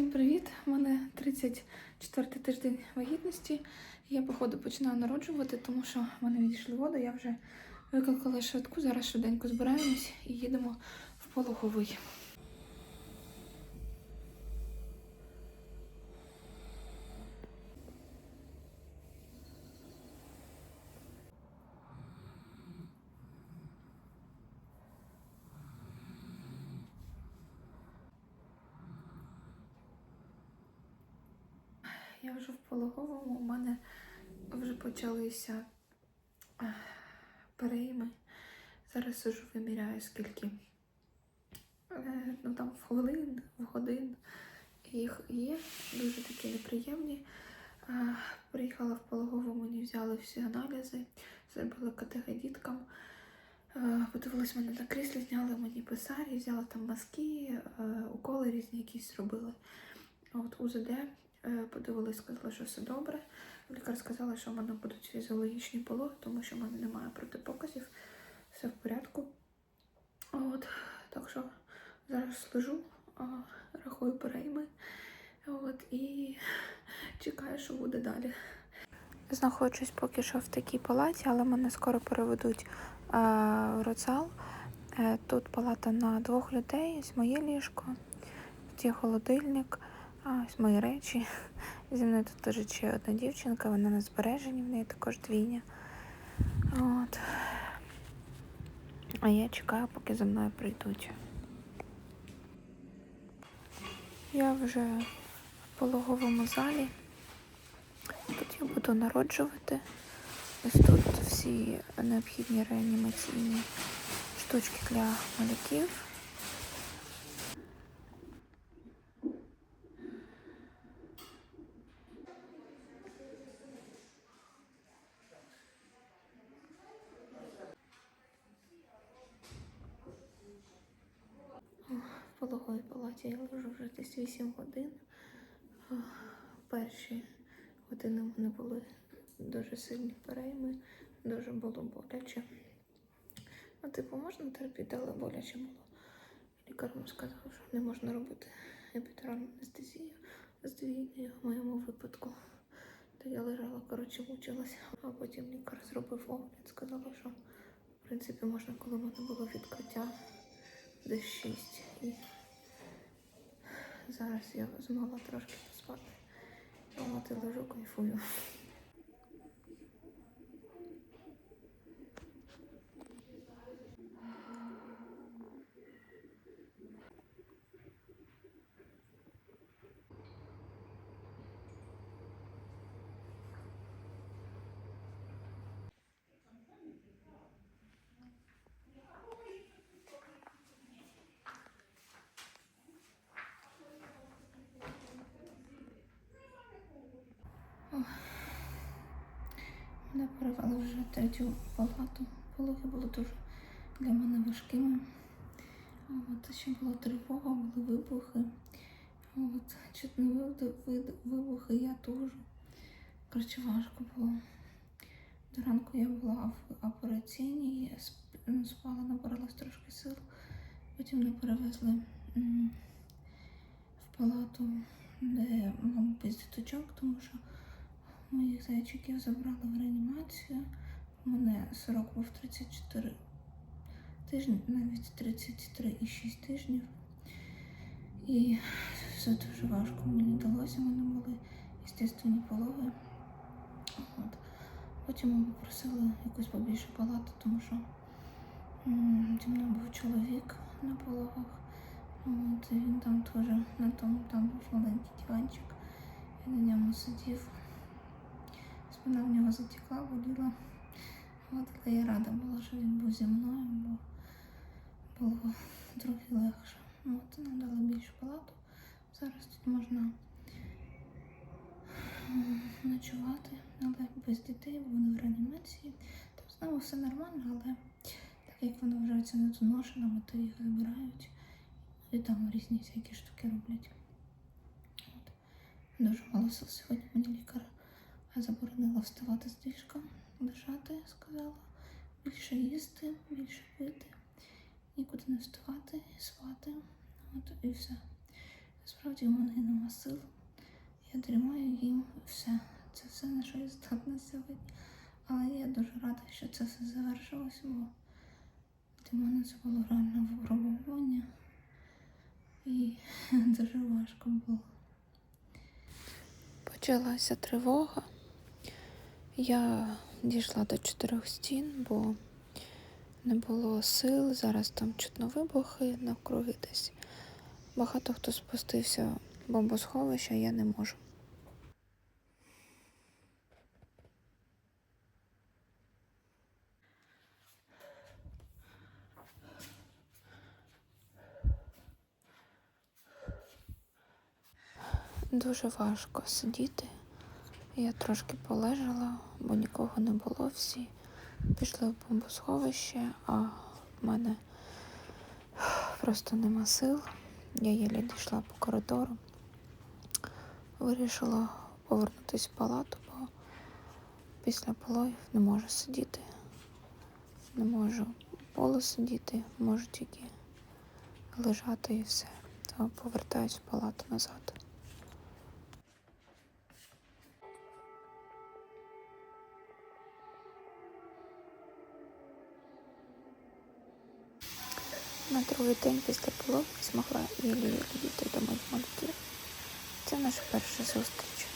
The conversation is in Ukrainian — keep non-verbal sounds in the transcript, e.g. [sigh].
Всім привіт! У мене 34 тиждень вагітності. Я, походу, починаю народжувати, тому що в мене відійшли води. Я вже викликала швидку. Зараз швиденько збираємось і їдемо в пологовий. Я вже в пологовому, у мене вже почалися перейми. Зараз сижу, виміряю скільки. Е, Ну там в хвилин, в годин їх є, дуже такі неприємні. Е, Приїхала в пологову, мені взяли всі аналізи, зробили КТГ діткам. Е, Подивились мене на кріслі, зняли мені писарі, взяли там маски, е, уколи різні якісь зробили. От УЗД е, подивились, сказали, що все добре. Лікар сказала, що в мене будуть фізіологічні пологи, тому що в мене немає протипоказів, все в порядку. От, так що зараз лежу, рахую перейми. От, і чекаю, що буде далі. Знаходжусь поки що в такій палаті, але мене скоро переведуть е, в родзал. Е, Тут палата на двох людей, ось моє ліжко, тут є холодильник, а ось мої речі. Зі мною тут теж ще одна дівчинка, вона на збереженні, в неї також двійня. От. А я чекаю, поки за мною прийдуть. Я вже в пологовому залі. Тут я буду народжувати. Ось тут всі необхідні реанімаційні штучки для малюків. В пологовій палаті я лежу вже десь 8 годин. Перші години в мене були дуже сильні перейми, дуже було боляче. Ну, типу, можна терпіти, але боляче було. Лікар мені сказав, що не можна робити епідуральну анестезію з двійною в моєму випадку. То я лежала, коротше, мучилася. А потім лікар зробив огляд, сказала, що в принципі можна, коли в мене було відкриття десь 6. І зараз я змогла трошки поспати. Я лежу, кайфую. Мене перевели вже третю палату. Пологи були дуже для мене важкими. От, ще була тривога, були вибухи. От, вид- вибухи, я теж. Коротше, важко було. До ранку я була в операційній, ну, спала, набиралась трошки сил. Потім мене перевезли в палату, де мав без діточок, тому що Моїх зайчиків забрали в реанімацію. У мене срок був 34 тижні, навіть 33,6 тижнів. І все дуже важко мені вдалося. Мене були естественні пологи. От. Потім ми попросили якусь побільшу палату, тому що зі мною був чоловік на пологах. От, і він там теж на тому там був маленький диванчик. Я на ньому сидів. Спина в нього затекла, боліла. От, але я рада була, що він був зі мною, бо було трохи легше. От, нам дали більшу палату. Зараз тут можна ночувати, але без дітей, бо вони в реанімації. Там знову все нормально, але так як вони вважаються недоношеними, то їх забирають. І там різні всякі штуки роблять. От. Дуже сил сьогодні мені лікар заборонила вставати з ліжка, лежати, сказала, більше їсти, більше пити, нікуди не вставати і спати. От і все. Справді у мене нема сил. Я дрімаю їм все. Це все на що я здатна сьогодні. Але я дуже рада, що це все завершилося, бо для мене це було реально випробування. І [laughs] дуже важко було. Почалася тривога. Я дійшла до чотирьох стін, бо не було сил. Зараз там чутно вибухи навкруги десь. Багато хто спустився в бомбосховище, я не можу. Дуже важко сидіти. Я трошки полежала, бо нікого не було. Всі пішли в бомбосховище, а в мене просто нема сил. Я єлі дійшла по коридору. Вирішила повернутися в палату, бо після пологів не можу сидіти. Не можу полу сидіти, можу тільки лежати і все. То повертаюсь в палату назад. На другий день після пологів змогла єлі-єлі дійти до моїх малюків. Це наша перша зустріч.